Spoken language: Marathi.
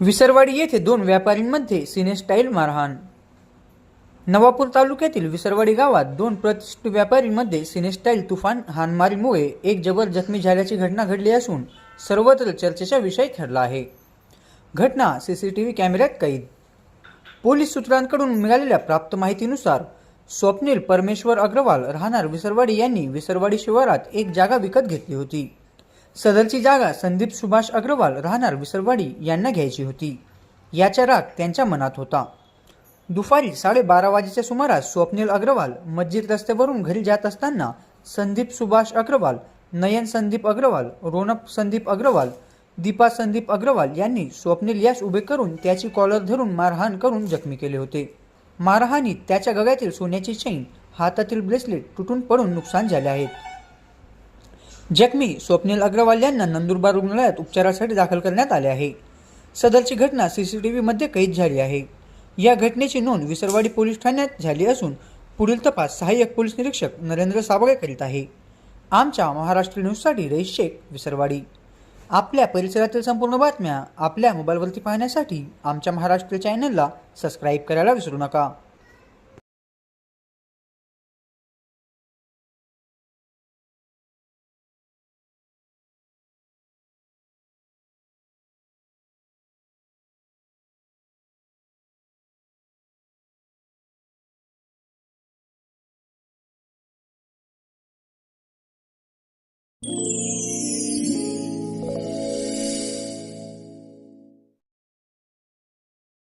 विसरवाडी येथे दोन व्यापारींमध्ये सिनेस्टाईल मारहाण. नवापूर तालुक्यातील विसरवाडी गावात दोन प्रतिष्ठित व्यापारींमध्ये सिनेस्टाईल तुफान हाणमारीमुळे एक जबर जखमी झाल्याची घटना घडली असून सर्वत्र चर्चेचा विषय ठरला आहे. घटना सीसीटीव्ही कॅमेऱ्यात कैद. पोलीस सूत्रांकडून मिळालेल्या प्राप्त माहितीनुसार स्वप्नील परमेश्वर अग्रवाल राहणार विसरवाडी यांनी विसरवाडी शिवारात एक जागा विकत घेतली होती. सदरची जागा संदीप सुभाष अग्रवाल राहणार विसरवाडी यांना घ्यायची होती. याचा राग त्यांच्या मनात होता. दुपारी साडेबारा वाजेच्या सुमारास स्वप्नील अग्रवाल मस्जिद रस्त्यावरून घरी जात असताना संदीप सुभाष अग्रवाल नयन संदीप अग्रवाल रोनप संदीप अग्रवाल दीपा संदीप अग्रवाल यांनी स्वप्नील यास उभे करून त्याची कॉलर धरून मारहाण करून जखमी केले होते. मारहाणीत त्याच्या गळ्यातील सोन्याची चैन हातातील ब्रेसलेट तुटून पडून नुकसान झाले आहेत जखमी स्वप्नील अग्रवाल यांना नंदुरबार रुग्णालयात उपचारासाठी दाखल करण्यात आले आहे. सदरची घटना सी सी टी व्हीमध्ये कैद झाली आहे. या घटनेची नोंद विसरवाडी पोलीस ठाण्यात झाली असून पुढील तपास सहाय्यक पोलीस निरीक्षक नरेंद्र साबळे करीत आहे. आमच्या महाराष्ट्र न्यूजसाठी रईस शेख विसरवाडी. आपल्या परिसरातील संपूर्ण बातम्या आपल्या मोबाईलवरती पाहण्यासाठी आमच्या महाराष्ट्र चॅनलला सबस्क्राईब करायला विसरू नका.